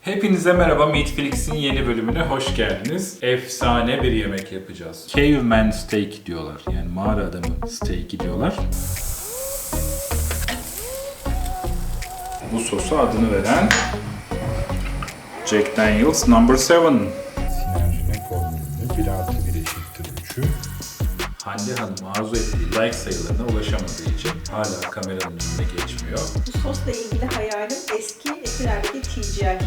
Hepinize merhaba Meatflix'in yeni bölümüne hoş geldiniz. Efsane bir yemek yapacağız. Caveman steak diyorlar. Yani mağara adamı steak'i diyorlar. Bu sosu adını veren Jack Daniels Number 7. Hande Hanım arzu ettiği like sayılarına ulaşamadığı için hala kameranın önüne geçmiyor. Bu sosla ilgili hayalim eski Etiler'deki TGI.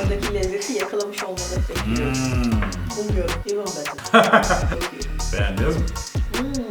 Oradaki lezzeti yakalamış olmaları bekliyorum. Hmm. Umuyorum. İyi. Beğendiniz mi? Hmm,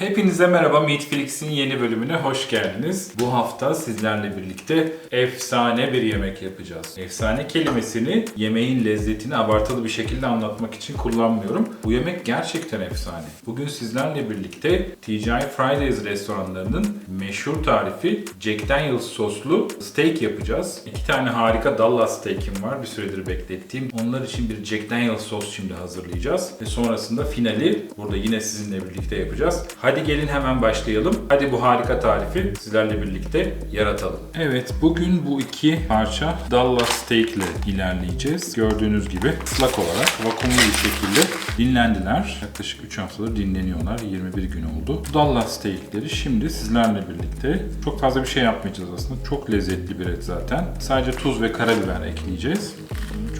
Hepinize merhaba Meatflix'in yeni bölümüne hoş geldiniz. Bu hafta sizlerle birlikte efsane bir yemek yapacağız. Efsane kelimesini yemeğin lezzetini abartılı bir şekilde anlatmak için kullanmıyorum. Bu yemek gerçekten efsane. Bugün sizlerle birlikte TGI Fridays restoranlarının meşhur tarifi Jack Daniels soslu steak yapacağız. İki tane harika Dallas steak'im var bir süredir beklettiğim. Onlar için bir Jack Daniels sos şimdi hazırlayacağız. Ve sonrasında finali burada yine sizinle birlikte yapacağız. Gelin hemen başlayalım. Hadi bu harika tarifi sizlerle birlikte yaratalım. Evet bugün bu iki parça Dallas steak ile ilerleyeceğiz. Gördüğünüz gibi ıslak olarak vakumlu bir şekilde dinlendiler. Yaklaşık 3 haftadır dinleniyorlar. 21 gün oldu. Dallas steakleri şimdi sizlerle birlikte çok fazla bir şey yapmayacağız aslında. Çok lezzetli bir et zaten. Sadece tuz ve karabiber ekleyeceğiz.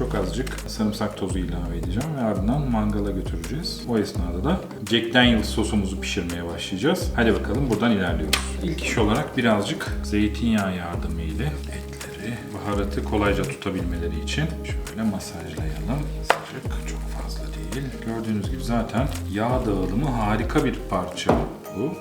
Çok azıcık sarımsak tozu ilave edeceğim ve ardından mangala götüreceğiz. O esnada da Jack Daniels sosumuzu pişirmeye başlayacağız. Hadi bakalım buradan ilerliyoruz. İlk iş olarak birazcık zeytinyağı yardımı ile etleri baharatı kolayca tutabilmeleri için şöyle masajlayalım. Azıcık çok fazla değil. Gördüğünüz gibi zaten yağ dağılımı harika bir parça bu.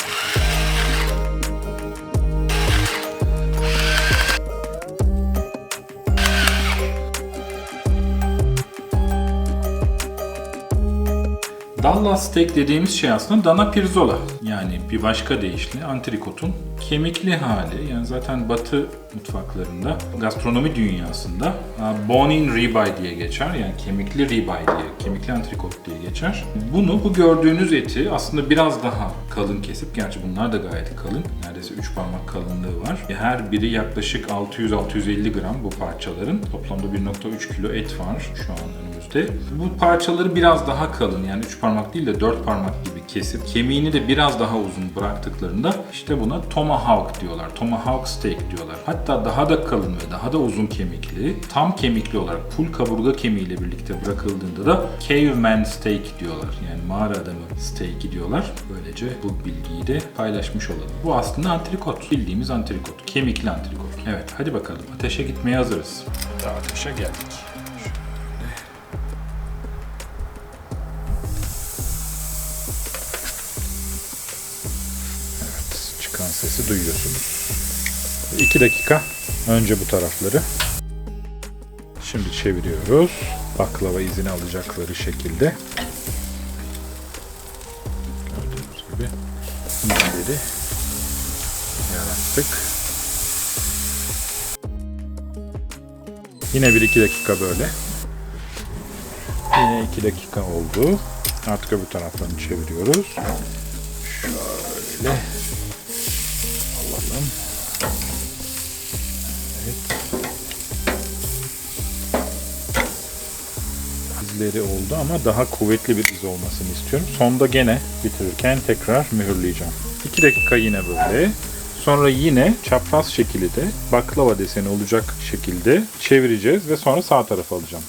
Dallas steak dediğimiz şey aslında dana pirzola. Yani bir başka deyişle antrikotun kemikli hali. Yani zaten batı mutfaklarında, gastronomi dünyasında uh, bone in ribeye diye geçer. Yani kemikli ribeye diye, kemikli antrikot diye geçer. Bunu, bu gördüğünüz eti aslında biraz daha kalın kesip, gerçi bunlar da gayet kalın. Neredeyse 3 parmak kalınlığı var. Her biri yaklaşık 600-650 gram bu parçaların. Toplamda 1.3 kilo et var şu an önümüzde. Bu parçaları biraz daha kalın yani 3 parmak değil de 4 parmak gibi kesip kemiğini de biraz daha uzun bıraktıklarında işte buna tomahawk diyorlar. Tomahawk steak diyorlar. Hatta daha da kalın ve daha da uzun kemikli, tam kemikli olarak pul kaburga kemiğiyle birlikte bırakıldığında da caveman steak diyorlar. Yani mağara adamı steak'i diyorlar. Böylece bu bilgiyi de paylaşmış olalım. Bu aslında antrikot. Bildiğimiz antrikot. Kemikli antrikot. Evet hadi bakalım ateşe gitmeye hazırız. Ateşe geldik. Sesi duyuyorsunuz. 2 dakika önce bu tarafları. Şimdi çeviriyoruz. Baklava izini alacakları şekilde. Gördüğünüz gibi izleri yarattık. Yine 1-2 dakika böyle. Yine 2 dakika oldu. Artık öbür taraflarını çeviriyoruz. Şöyle İzleri oldu ama daha kuvvetli bir iz olmasını istiyorum. Sonda gene bitirirken tekrar mühürleyeceğim. 2 dakika yine böyle. Sonra yine çapraz şekilde baklava deseni olacak şekilde çevireceğiz ve sonra sağ tarafa alacağım.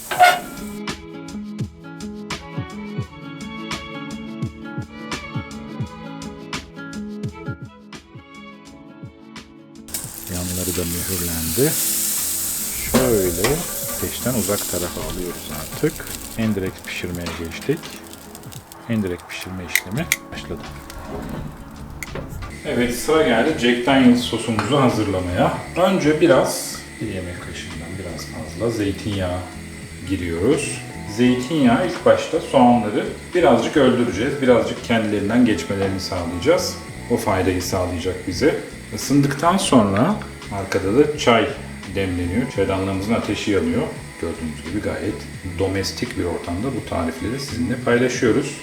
Yanları da mühürlendi. Uzak tarafa alıyoruz artık. Endirekt pişirmeye geçtik. Endirekt pişirme işlemi başladı. Evet sıra geldi Jack Daniels sosumuzu hazırlamaya. Önce biraz bir yemek kaşığından biraz fazla zeytinyağı giriyoruz. Zeytinyağı ilk başta soğanları birazcık öldüreceğiz. Birazcık kendilerinden geçmelerini sağlayacağız. O faydayı sağlayacak bize. Isındıktan sonra arkada da çay demleniyor. Çaydanlığımızın ateşi yanıyor. Gördüğünüz gibi gayet domestik bir ortamda bu tarifleri sizinle paylaşıyoruz.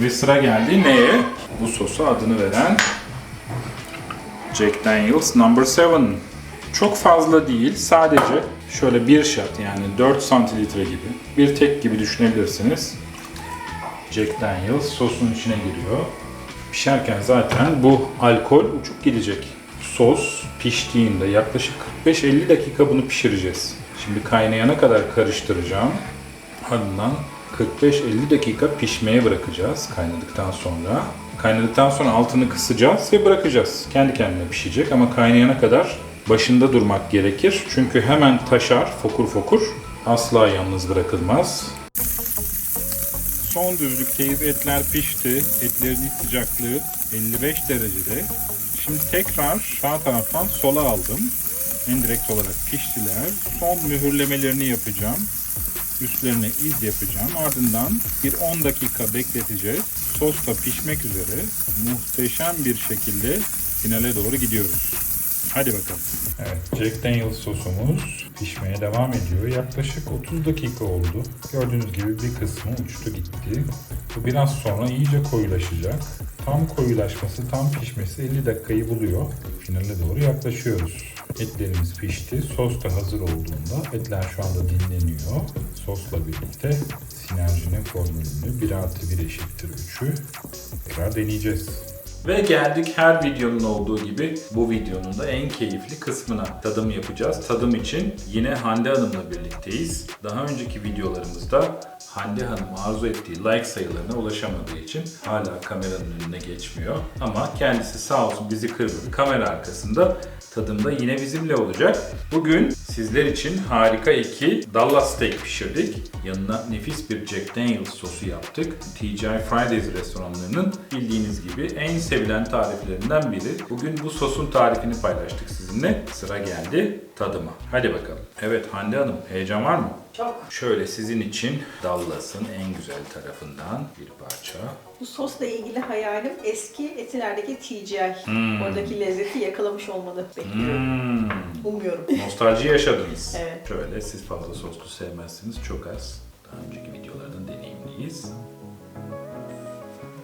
Ve sıra geldi neye? Bu sosa adını veren Jack Daniels Number 7. Çok fazla değil. Sadece şöyle bir shot yani 4 santiltre gibi. Bir tek gibi düşünebilirsiniz. Jack Daniels sosun içine giriyor. Pişerken zaten bu alkol uçup gidecek. Sos piştiğinde yaklaşık 45-50 dakika bunu pişireceğiz. Şimdi kaynayana kadar karıştıracağım. Ardından 45-50 dakika pişmeye bırakacağız kaynadıktan sonra. Kaynadıktan sonra altını kısacağız ve bırakacağız. Kendi kendine pişecek ama kaynayana kadar başında durmak gerekir. Çünkü hemen taşar fokur fokur. Asla yalnız bırakılmaz. Son düzlükteyiz. Etler pişti. Etlerin sıcaklığı 55 derecede. Şimdi tekrar sağ taraftan sola aldım. Endirekt olarak piştiler. Son mühürlemelerini yapacağım. Üstlerine iz yapacağım. Ardından bir 10 dakika bekleteceğiz. Sos da pişmek üzere. Muhteşem bir şekilde finale doğru gidiyoruz. Hadi bakalım. Evet, Jack Daniels sosumuz pişmeye devam ediyor. Yaklaşık 30 dakika oldu. Gördüğünüz gibi bir kısmı uçtu gitti. Bu biraz sonra iyice koyulaşacak. Tam koyulaşması, tam pişmesi 50 dakikayı buluyor. Finale doğru yaklaşıyoruz. Etlerimiz pişti. Sos da hazır olduğunda etler şu anda dinleniyor. Sosla birlikte sinerjinin formülünü 1 artı 1 eşittir 3'ü tekrar deneyeceğiz. Ve geldik her videonun olduğu gibi bu videonun da en keyifli kısmına tadım yapacağız. Tadım için yine Hande Hanım'la birlikteyiz. Daha önceki videolarımızda Hande Hanım arzu ettiği like sayılarına ulaşamadığı için hala kameranın önüne geçmiyor. Ama kendisi sağ olsun bizi kırmadı. Kamera arkasında tadımda yine bizimle olacak. Bugün sizler için harika iki Dallas steak pişirdik. Yanına nefis bir Jack Daniels sosu yaptık. TGI Fridays restoranlarının bildiğiniz gibi en sevilen tariflerinden biri. Bugün bu sosun tarifini paylaştık sizinle. Sıra geldi tadıma. Hadi bakalım. Evet Hande Hanım heyecan var mı? Çok. Şöyle sizin için Dallas'ın en güzel tarafından bir parça. Bu sosla ilgili hayalim eski Etiler'deki TGI. Hmm. Oradaki lezzeti yakalamış olmanı bekliyorum. Hmm. Umuyorum. Nostalji yaşadınız. Evet. Şöyle siz fazla soslu sevmezsiniz. Çok az. Daha önceki videolardan deneyimliyiz.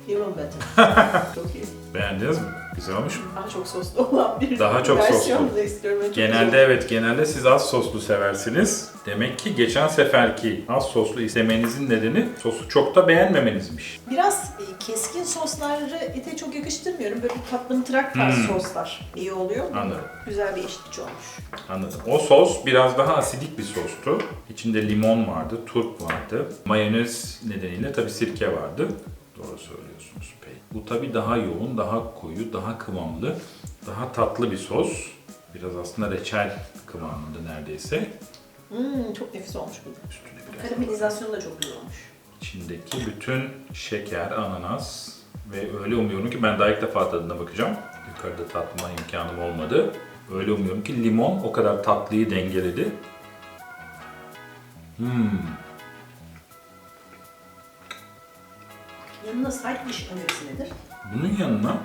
Even better. çok iyi. Beğendiniz mi? Güzel olmuş mu? Daha çok soslu olan bir Daha çok soslu. da istiyorum. Çok Genelde evet, genelde siz az soslu seversiniz. Demek ki geçen seferki az soslu istemenizin nedeni sosu çok da beğenmemenizmiş. Biraz keskin sosları ete çok yakıştırmıyorum. Böyle bir katlamtırak tarzı Hmm. soslar iyi oluyor. Anladım. Güzel bir eşitlik olmuş. Anladım. O sos biraz daha asidik bir sostu. İçinde limon vardı, turp vardı. Mayonez nedeniyle tabii sirke vardı. Doğru söylüyorsunuz. Peki. Bu tabii daha yoğun, daha koyu, daha kıvamlı, daha tatlı bir sos. Biraz aslında reçel kıvamında neredeyse. Hmm, çok nefis olmuş bu. Üstüne biraz Karamelizasyonu da çok güzel olmuş. İçindeki bütün şeker, ananas ve öyle umuyorum ki ben daha ilk defa tadına bakacağım. Yukarıda tatma imkanım olmadı. Öyle umuyorum ki limon o kadar tatlıyı dengeledi. Hmm. Yanına side dish önerisi nedir? Bunun yanına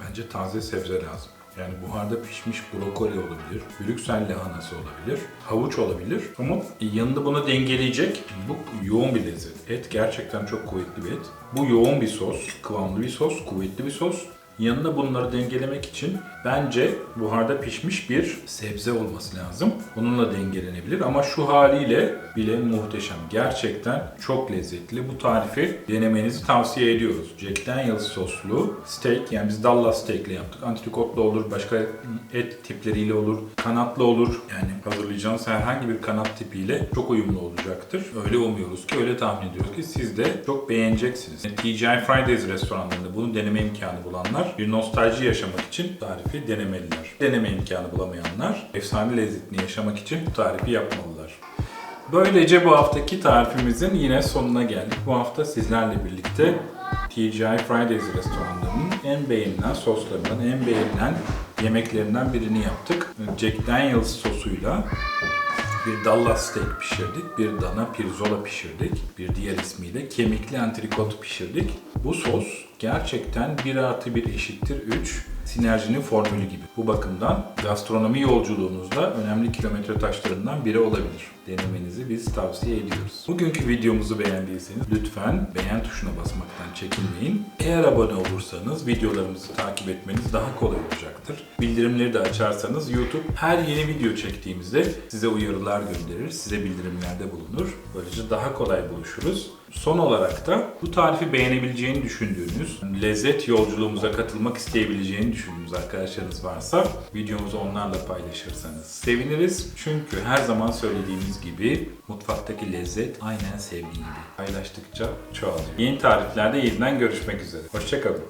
bence taze sebze lazım. Yani buharda pişmiş brokoli olabilir, Brüksel lahanası olabilir, havuç olabilir. Ama yanında bunu dengeleyecek bu yoğun bir lezzet. Et gerçekten çok kuvvetli bir et. Bu yoğun bir sos, kıvamlı bir sos, kuvvetli bir sos. Yanına bunları dengelemek için bence buharda pişmiş bir sebze olması lazım. Bununla dengelenebilir ama şu haliyle bile muhteşem. Gerçekten çok lezzetli. Bu tarifi denemenizi tavsiye ediyoruz. Jack Daniels soslu steak yani biz Dallas steak'le yaptık. Antrikotla olur, başka et tipleriyle olur, kanatlı olur. Yani hazırlayacağınız herhangi bir kanat tipiyle çok uyumlu olacaktır. Öyle umuyoruz ki, öyle tahmin ediyoruz ki siz de çok beğeneceksiniz. TGI Fridays restoranlarında bunu deneme imkanı bulanlar bir nostalji yaşamak için tarifi denemeliler. Deneme imkanı bulamayanlar efsane lezzetini yaşamak için bu tarifi yapmalılar. Böylece bu haftaki tarifimizin yine sonuna geldik. Bu hafta sizlerle birlikte TGI Fridays restoranlarının en beğenilen soslarından, en beğenilen yemeklerinden birini yaptık. Jack Daniels sosuyla bir Dallas steak pişirdik, bir dana pirzola pişirdik, bir diğer ismiyle kemikli antrikot pişirdik. Bu sos gerçekten 1 artı 1 eşittir 3 sinerjinin formülü gibi. Bu bakımdan gastronomi yolculuğunuzda önemli kilometre taşlarından biri olabilir. Denemenizi biz tavsiye ediyoruz. Bugünkü videomuzu beğendiyseniz lütfen beğen tuşuna basmaktan çekinmeyin. Eğer abone olursanız videolarımızı takip etmeniz daha kolay olacaktır. Bildirimleri de açarsanız YouTube her yeni video çektiğimizde size uyarılar gönderir, size bildirimlerde bulunur. Böylece daha kolay buluşuruz. Son olarak da bu tarifi beğenebileceğini düşündüğünüz, lezzet yolculuğumuza katılmak isteyebileceğini düşündüğünüz arkadaşlarınız varsa videomuzu onlarla paylaşırsanız seviniriz. Çünkü her zaman söylediğimiz gibi mutfaktaki lezzet aynen sevgi gibi. Paylaştıkça çoğalıyor. Yeni tariflerde yeniden görüşmek üzere. Hoşçakalın.